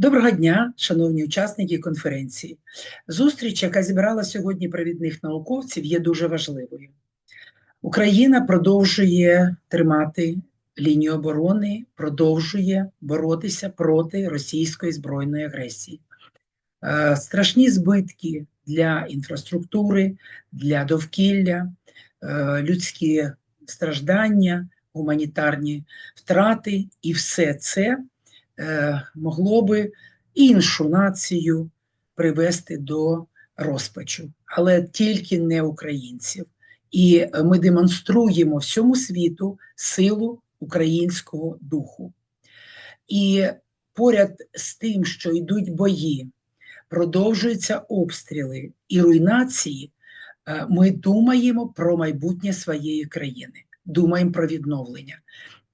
Доброго дня, шановні учасники конференції. Зустріч, яка зібрала сьогодні провідних науковців, є дуже важливою. Україна продовжує тримати лінію оборони, продовжує боротися проти російської збройної агресії. Е, Страшні збитки для інфраструктури, для довкілля, е, людські страждання, гуманітарні втрати, і все це могло би іншу націю привести до розпачу, але тільки не українців. І ми демонструємо всьому світу силу українського духу. І поряд з тим, що йдуть бої, продовжуються обстріли і руйнації, е, ми думаємо про майбутнє своєї країни, думаємо про відновлення.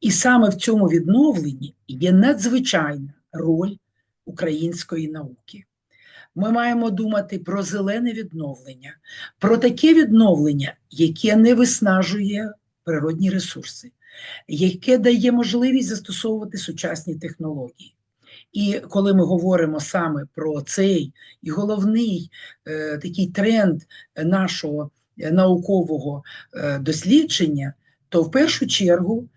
І саме в цьому відновленні є надзвичайна роль української науки. Ми маємо думати про зелене відновлення, про таке відновлення, яке не виснажує природні ресурси, яке дає можливість застосовувати сучасні технології. І коли ми говоримо саме про цей і головний е, такий тренд нашого наукового е, дослідження, то в першу чергу е,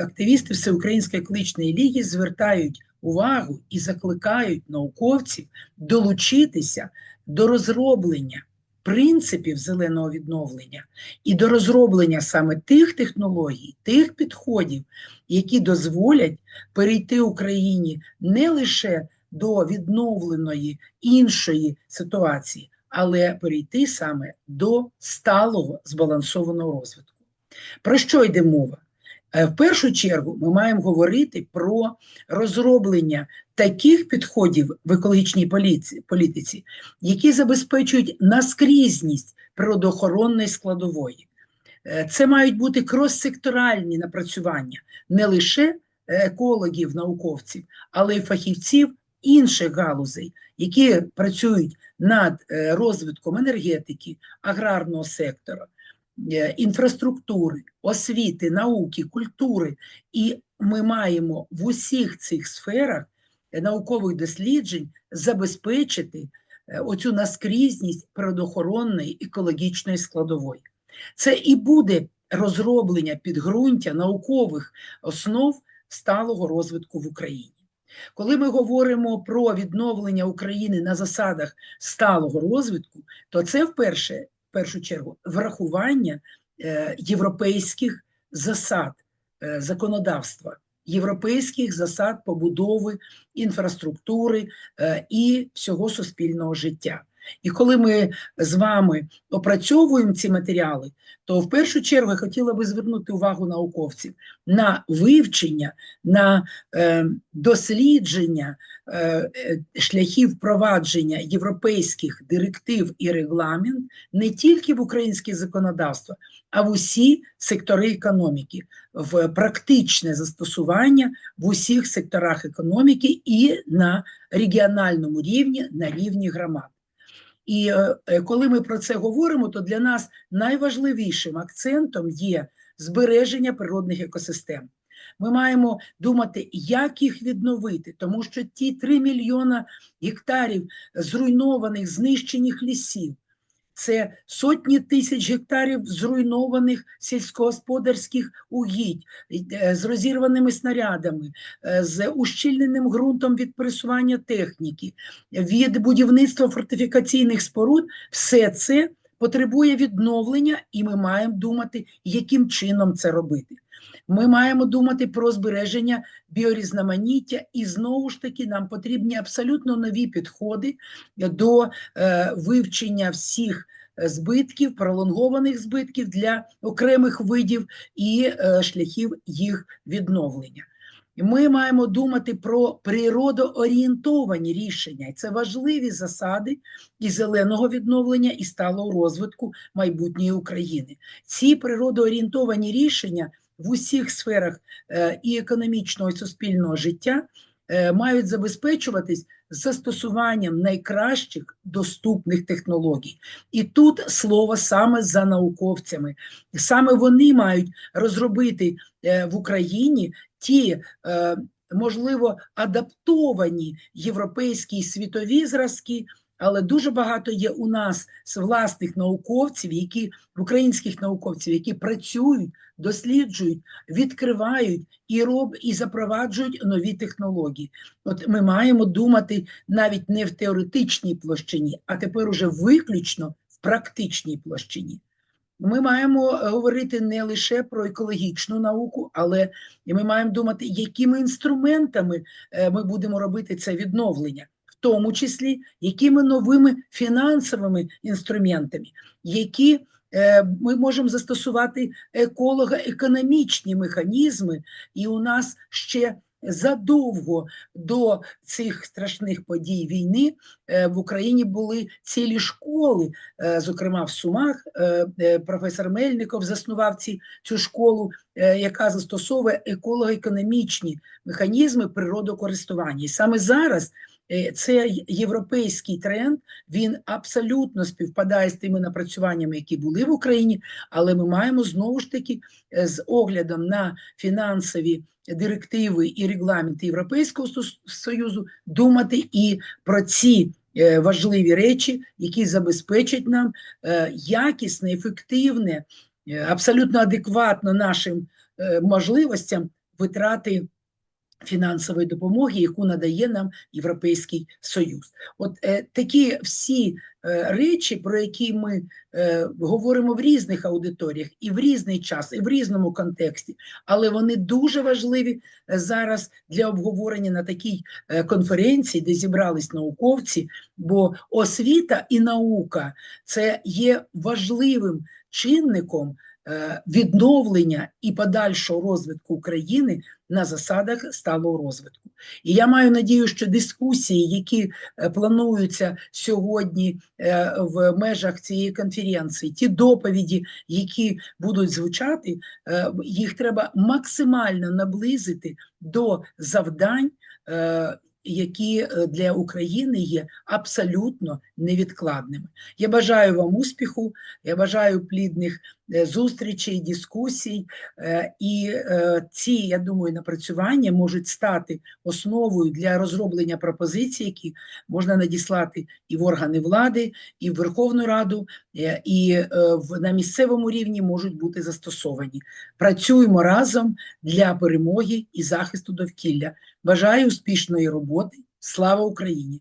активісти Всеукраїнської кличної ліги звертають увагу і закликають науковців долучитися до розроблення принципів зеленого відновлення і до розроблення саме тих технологій, тих підходів, які дозволять перейти Україні не лише до відновленої іншої ситуації, але перейти саме до сталого збалансованого розвитку. Про що йде мова? Е, В першу чергу ми маємо говорити про розроблення таких підходів в екологічній політиці, які забезпечують наскрізність природоохоронної складової. Е, Це мають бути крос-секторальні напрацювання не лише екологів, науковців, але й фахівців інших галузей, які працюють над е, розвитком енергетики, аграрного сектора, е, інфраструктури, освіти, науки, культури. І ми маємо в усіх цих сферах е, наукових досліджень забезпечити е, оцю наскрізність природоохоронної екологічної складової. Це і буде розроблення підґрунтя наукових основ сталого розвитку в Україні. Коли ми говоримо про відновлення України на засадах сталого розвитку, то це вперше, першу чергу врахування е, європейських засад е, законодавства, європейських засад побудови інфраструктури е, і всього суспільного життя. І коли ми з вами опрацьовуємо ці матеріали, то в першу чергу я хотіла би звернути увагу науковців на вивчення, на е, дослідження е, е, шляхів впровадження європейських директив і регламент не тільки в українське законодавство, а в усі сектори економіки, в практичне застосування в усіх секторах економіки і на регіональному рівні, на рівні громад. І е, коли ми про це говоримо, то для нас найважливішим акцентом є збереження природних екосистем. Ми маємо думати, як їх відновити, тому що ті 3 мільйона гектарів зруйнованих, знищених лісів, це сотні тисяч гектарів зруйнованих сільськогосподарських угідь е, з розірваними снарядами, е, з ущільненим ґрунтом від пересування техніки, від будівництва фортифікаційних споруд, все це потребує відновлення, і ми маємо думати, яким чином це робити. Ми маємо думати про збереження біорізноманіття, і знову ж таки нам потрібні абсолютно нові підходи до е, вивчення всіх е, збитків, пролонгованих збитків для окремих видів і е, шляхів їх відновлення. Ми маємо думати про природоорієнтовані рішення, і це важливі засади і зеленого відновлення, і сталого розвитку майбутньої України. Ці природоорієнтовані рішення в усіх сферах е, і економічного, і суспільного життя е, мають забезпечуватись застосуванням найкращих доступних технологій. І тут слово саме за науковцями. Саме вони мають розробити е, в Україні ті можливо, адаптовані європейські світові зразки, але дуже багато є у нас з власних науковців, які українських науковців, які працюють, досліджують, відкривають і роб, і запроваджують нові технології. От ми маємо думати навіть не в теоретичній площині, а тепер уже виключно в практичній площині. Ми маємо е, говорити не лише про екологічну науку, але ми маємо думати, якими інструментами е, ми будемо робити це відновлення, тому числі якими новими фінансовими інструментами, які е, ми можемо застосувати еколого-економічні механізми, і у нас ще задовго до цих страшних подій війни е, в Україні були цілі школи, е, зокрема в Сумах. Професор Мельников заснував ці, цю школу, яка застосовує еколого-економічні механізми природокористування. І саме зараз е, цей європейський тренд. Він абсолютно співпадає з тими напрацюваннями, які були в Україні, але ми маємо знову ж таки е, з оглядом на фінансові директиви і регламенти Європейського Союзу думати і про ці е, важливі речі, які забезпечать нам якісне, ефективне, абсолютно адекватно нашим можливостям витрати фінансової допомоги, яку надає нам Європейський Союз. От е, такі всі е, речі, про які ми е, говоримо в різних аудиторіях, і в різний час, і в різному контексті, але вони дуже важливі е, зараз для обговорення на такій е, конференції, де зібрались науковці, бо освіта і наука це є важливим чинником відновлення і подальшого розвитку України на засадах сталого розвитку. І я маю надію, що дискусії, які е, плануються сьогодні е, в межах цієї конференції, ті доповіді, які будуть звучати, е, їх треба максимально наблизити до завдань. е, Які е, для України є абсолютно невідкладними. Я бажаю вам успіху, я бажаю плідних е, зустрічей, дискусій, е, і е, ці, я думаю, напрацювання можуть стати основою для розроблення пропозицій, які можна надіслати і в органи влади, і в Верховну Раду, е, і е, на місцевому рівні можуть бути застосовані. Працюємо разом для перемоги і захисту довкілля. Бажаю успішної роботи. Слава Україні!